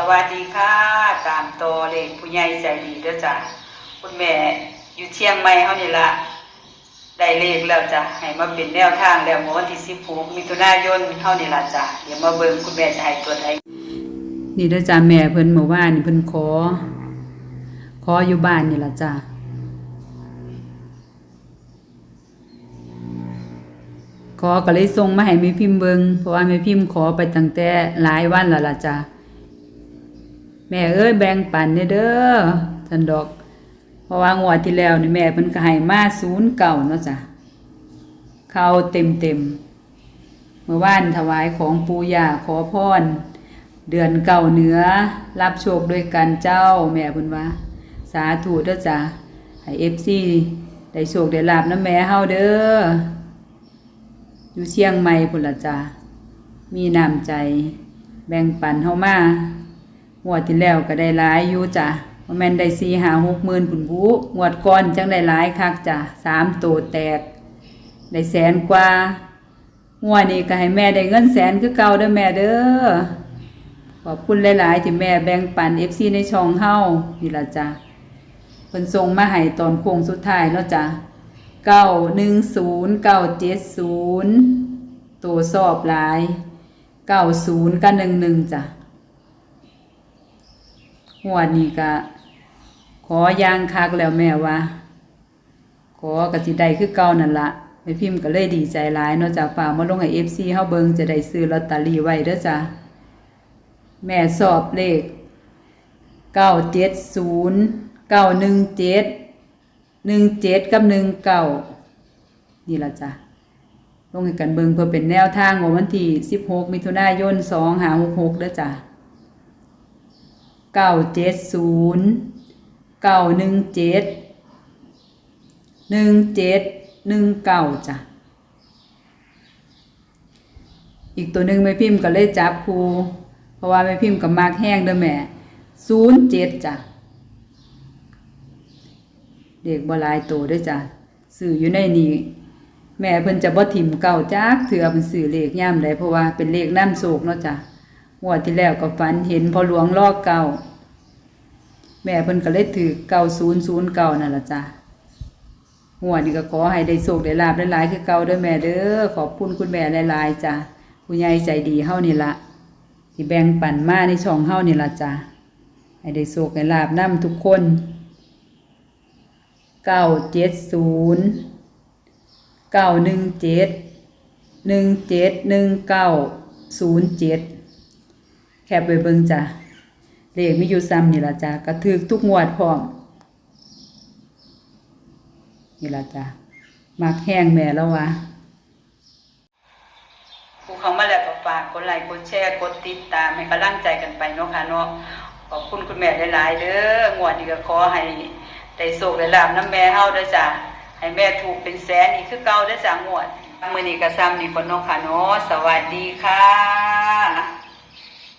สวัสดีค่ะ ตามต่อเลขผู้ใหญ่ใจดีด้อจ้ะคุณแม่อยู่เชียงใหม่เฮานี่ละได้เลขแล้วจ้ะให้มาเป็นแนวทางแล้วมอวันที่16มิถุนายนเฮานี่ล่ะจ้ะเดี๋ยวมาเบิ่งคุณแม่จะให้ตัวใดนี่ด้อจ้ะแม่เพิ่นเมื่อวานนี่เพิ่นขอ ขออยู่บ้านนี่ล่ะจ้ะขอก็เลยส่งมาให้แม่พิมพ์เบิงเพราะว่าแม่พิมพ์ขอไปตั้งแต่หลายวันแล้วล่ะจ้ะ แม่เอ้ยแบ่งปันเด้อเด้อท่านดอก เพราะว่างวดที่แล้วนี่แม่เพิ่นก็ให้มาศูนย์เก่าเนาะจ้ะเข้าเต็มเต็มเมื่อวานถวายของปูย่าขอพรเดือนเก่าเหนือ รับโชคด้วยกันเจ้าแม่เพิ่นว่า สาธุเด้อจ้ะให้ FC ได้โชคได้ลาบนำแม่เฮาเด้ออยู่เชียงใหม่พุ่นละจ้ามีน้ำใจ แบ่งปันเฮามา งวดที่แล้วก็ได้หลายอยู่จ้ะว่าแม่นได้สี่หาหกหมื่นพุ่นผู้งวดก่อนจังได้หลายคักจ้ะสามโตแตก ได้แสนกว่างวดนี้ก็ให้แม่ได้เงินแสนคือเก่าเด้อแม่เด้อขอบคุณหลาย ๆ ที่แม่แบ่งปัน FC ในช่องเฮานี่ละจ้ะเพิ่นส่งมาให้ตอนโค้งสุดท้ายเนาะจ้ะเก้าหนึ่งศูนย์เก้าเจ็ดศูนย์ตัวสอบหลายเก้าศูนย์กับหนึ่งหนึ่งจ้ะ หัวดนี้ก็ขอย่างคักแล้วแม่ว่า ขอกะสิได้คือเก่านั่นละแม่พิมพ์ก็เลยดีใจหลายเนาะจ้ะฝากมาลงให้เอฟซีเฮาเบิงจะได้ซื้อลอตเตอรี่ไว้เด้อจ้ะแม่สอบเลขเก้าเจ็ดศูนย์เก้าหนึ่งเจ็ดหนึ่งเจ็ดกับหนึ่งเก้านี่ละจ้ะลงให้กันเบิงเพื่อเป็นแนวทางของวันที่สิบหกมิถุนายนสองหาหกหกเด้อจ้ะ เก้าเจ็ดศูนย์เก้าหนึ่งเจ็ดหนึ่งเจ็ดหนึ่งเก้าจ้ะ อีกตัวหนึ่งแม่พิมพ์ก็เลยจับครู เพราะว่าแม่พิมพ์กับมากแห้งเด้อแม่ศูนย์เจ็ดจ้ะ เด็กบลายโตด้วยจ้ะสื่ออยู่ในนี้แม่เพิ่นจะบ่ถิ่มเก่าจักเถื่อเป็นสื่อเลขย่ามใดเพราะว่าเป็นเลขน้ำโศกเนาะจ้ะงวดที่แล้วก็ฝันเห็นพอหลวงลอกเก่า แม่เพิ่นก็เลยถือเก่าศูนย์ศูนย์เก่านั่นละจ้ะงวนี้ก็ขอให้ได้โศกได้ลาบหลายๆคือเก่าด้อแม่เด้อขอบคุณคุณแม่หลายๆจ้ะผู้ใหญ่ใจดีเฮานี่ละที่แบ่งปันมาในช่องเฮานี่ละจ้ะให้ได้โศกได้ลาบนํทุกคนเก้าเจ็ดศูนย์เก้าหนึ่งเจ็ดหนึ่งเจ็ดหนึ่งเก้าศูนย์เจ็ดแคบไปเบิ่งจ้ะ เลขมีอยู่ซ้ำนี่ละจ้ะกระถึกทุกงวดพร้อมนี่ละจ้ะมักแห้งแม่แล้ววะผู้เขามาแล้วก็ฝากกดไลค์กดแชร์กดติดตามให้กำลังใจกันไปเนาะค่ะเนาะขอบคุณคุณแม่หลายๆเด้องวดนี้ก็ขอให้ได้โศกได้ลาบน้ำแม่เฮาด้อจ้ะให้แม่ถูกเป็นแสนอีกคือเก่าด้อจ้ะงวดมือนี้ก็ซ้ำนี่พ่นเนาะค่ะเนาะสวัสดีค่ะ